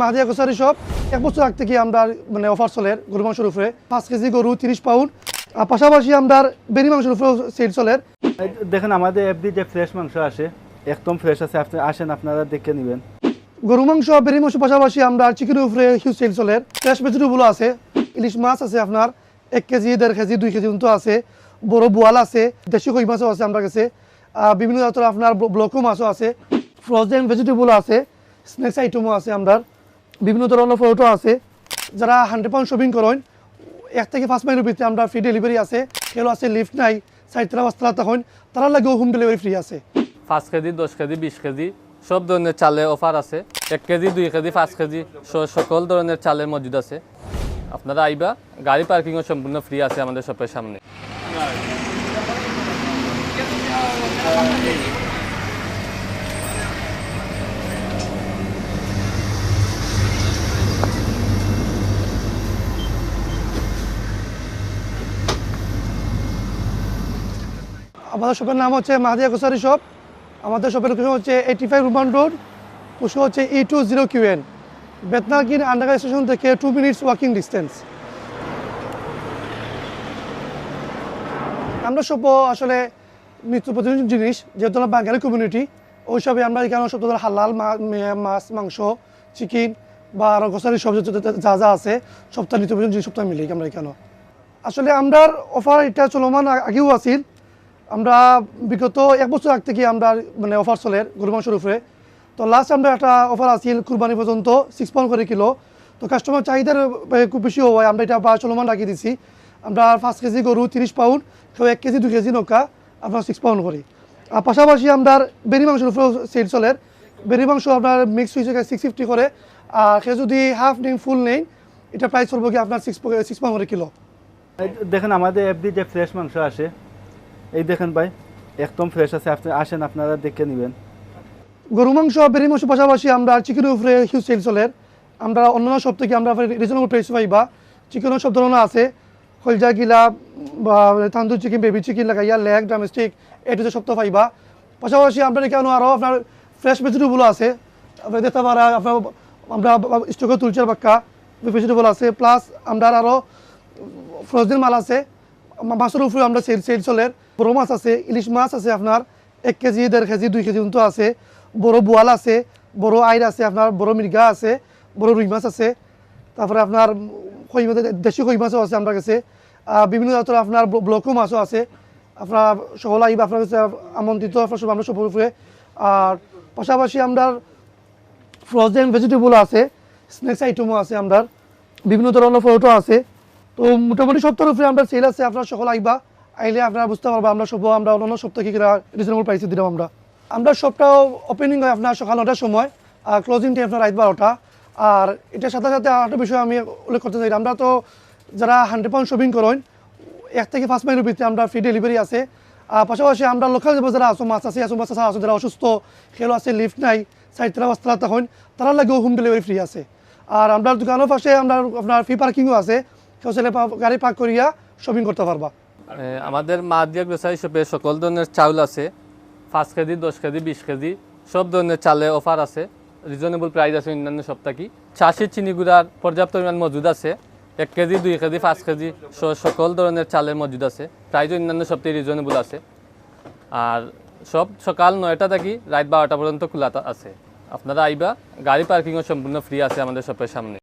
মাহাদিয়া grocery সব এক বছর আগ থেকে আমরা মানে অফার চলে গরু মাংসের উপরে। পাঁচ কেজি গরু তিরিশ পাউন্ড আর পাশাপাশি আমরা বেরি মাংসের উপরে সেল চলে। দেখেন আমাদের এফডি যে ফ্রেশ মাংস আসে। একদম ফ্রেশ আছে। আপনি আসেন আপনারা দেখে নেবেন। গরু মাংস বেরি মাংস পাশাপাশি আমরা চিকেনের উপরে হিউজ সেল চলে। ফ্রেশ ভেজিটেবল আছে। ইলিশ মাছ আছে আপনার এক কেজি দেড় কেজি দুই কেজি মতো আছে। বড় বোয়াল আছে। দেশি কই মাছও আছে আমার কাছে। বিভিন্ন জাতের আপনার ব্লকো মাছও আছে। ফ্রোজেন ভেজিটেবল আছে। স্ন্যাক্স আইটেমও আছে আমরা বিভিন্ন ধরনের ফটো আছে। যারা হান্ড্রেড পাউন্ড শপিং করেন, এক থেকে পাঁচ মাইলের ভিতরে আমরা ফ্রি ডেলিভারি আছে। কেউ আছে লিফট নাই চারতলা পাঁচতলা তখন তারা লাগেও হোম ডেলিভারি ফ্রি আছে। পাঁচ কেজি, দশ কেজি, বিশ কেজি, সব ধরনের চালে অফার আছে। এক কেজি, দুই কেজি, পাঁচ কেজি সকল ধরনের চালের মজুদ আছে। আপনারা আইবা, গাড়ি পার্কিংও সম্পূর্ণ ফ্রি আছে আমাদের শপের সামনে। আমাদের শপের নাম হচ্ছে মাহাদিয়া গোসারি শপ আমাদের শপের লোকেশন হচ্ছে eighty five Roman road post হচ্ছে E two zero Q N Bethnal Green underground station থেকে টু মিনিটস ওয়াকিং ডিস্টেন্স আমরা সব আসলে নিত্য প্রতিদিন জিনিস, যেহেতু আমরা বাঙালি কমিউনিটি ওই সবে আমরা এখানে সব ধরনের হালাল মাছ, মাংস চিকেন বা আরও গোসারি সব যা যা আছে সপ্তাহ নিত্য প্রতিদিন জিনিস সপ্তাহ মিলি আমরা এখানে আসলে আমরা অফার এটা চলমান আগেও আছিল আমরা বিগত এক বছর আগ থেকে আমরা মানে অফার চলে গরু মাংসের উপরে। তো লাস্ট আমরা একটা অফার আছিল কুরবানি পর্যন্ত সিক্স পাউন্ড করে কিলো। তো কাস্টমার চাহিদার খুব বেশি হওয়ায় আমরা এটা বা চলমান রাখি দিছি। আমরা পাঁচ কেজি গরু তিরিশ পাউন্ড কেউ এক কেজি দু কেজি নৌকা আপনার সিক্স পাউন্ড করি। আর পাশাপাশি আমরা বেরি মাংসের উপরে সেল চলে। বেরি মাংস আপনার মিক্স হয়েছে সিক্স ফিফটি করে। আর সে যদি হাফ নেন ফুল নেই এটা প্রাইস পড়ব কি আপনার সিক্স সিক্স পাউন্ড করে কিলো। দেখেন, আমাদের এফডি যে ফ্রেশ মাংস আসে। এই দেখেন ভাই, একদম ফ্রেশ আছে। আপনি আসেন, আপনারা দেখে নেবেন। গরু, মাংস, বেরি মাংস পাশাপাশি আমরা চিকেনের উপরে হিউজ সেল চলে। আমরা অন্যান্য সব থেকে আমরা রিজনেবল প্রাইস পাইবা চিকেনও সব ধরনের আছে। হলজা গিলা বা তান্দুর চিকেন বেবি চিকেন লাগাইয়া লেগ ডোমেস্টিক এটু যে সপ্তাহ পাইবা পাশাপাশি আপনার এখানে আরও আপনার ফ্রেশ ভেজিটেবল আছে। আপনার দেখতে পারা আপনার আমরা স্টকে তুলচার বাক্কা। ভেজিটেবল আছে। প্লাস আমরা আরও ফ্রোজেন মাল আছে। মাছের উপরে আমরা সেল সেল চলে। বড় মাছ আছে, ইলিশ মাছ আছে আপনার এক কেজি, দেড় কেজি, দুই কেজি মতো আছে। বড় বোয়াল আছে, বড় আইর আছে আপনার, বড় মির্গা আছে, বড় রুই মাছ আছে। তারপরে আপনার কই মাছ, দেশি কই মাছও আছে আমার কাছে। বিভিন্ন জাতের আপনার ব্ল- ব্লকো মাছও আছে। আপনার সকল আইব আপনার কাছে আমন্ত্রিত, আপনার সব আমরা সব উপরে। আর পাশাপাশি আমরা ফ্রোজেন ভেজিটেবল আছে স্ন্যাক্স আইটেমও আছে আমরা বিভিন্ন ধরনের ফটো আছে। তো মোটামুটি সপ্তাহের উপরে আমরা সেল আছে আপনার সকল আইবা। আইলে আপনারা বুঝতে পারব, আমরা সব, আমরা অন্য সপ্তাহে কিনা রিজনেবল প্রাইসে দিলাম আমরা। আমরা সবটাও ওপেনিং হয় আপনার সকাল নটার সময়, আর ক্লোজিং টাইম আপনার রাত বারোটা। আর এটার সাথে সাথে আরেকটা বিষয় আমি উল্লেখ করতে চাই, আমরা তো যারা হান্ড্রেড পাউন্ড শপিং করেন, এক থেকে পাঁচ মাইলের ভিতরে আমরা ফ্রি ডেলিভারি আছে। আর পাশাপাশি আমরা লোকাল যারা আসো, মাছ আছে আসো মাছ আছে, যারা অসুস্থ, খেলো আছে লিফ্ট নাই চারতলা পাঁচতলা তখন তারা লাগেও হোম ডেলিভারি ফ্রি আছে। আর আমরা দোকানের পাশে আমরা আপনার ফ্রি পার্কিংও আছে, কেউ ছেলে গাড়ি পার্ক করিয়া শপিং করতে পারবা। আমাদের মা দিয়া গ্রোসারি শপে সকল ধরনের চাউল আছে। পাঁচ কেজি, দশ কেজি, বিশ কেজি, সব ধরনের চালে অফার আছে। রিজনেবল প্রাইস আছে অন্যান্য সপ্তাহে চাষি চিনি গুঁড়ার পর্যাপ্ত পরিমাণ মজুদ আছে। এক কেজি, দুই কেজি, পাঁচ কেজি সকল ধরনের চালের মজুদ আছে। প্রাইস অন্যান্য সপ্তাহে রিজনেবল আছে। আর সব সকাল নয়টা থেকে রাত বারোটা পর্যন্ত খোলা আছে। আপনারা আইবা, গাড়ি পার্কিংও সম্পূর্ণ ফ্রি আছে আমাদের শপের সামনে।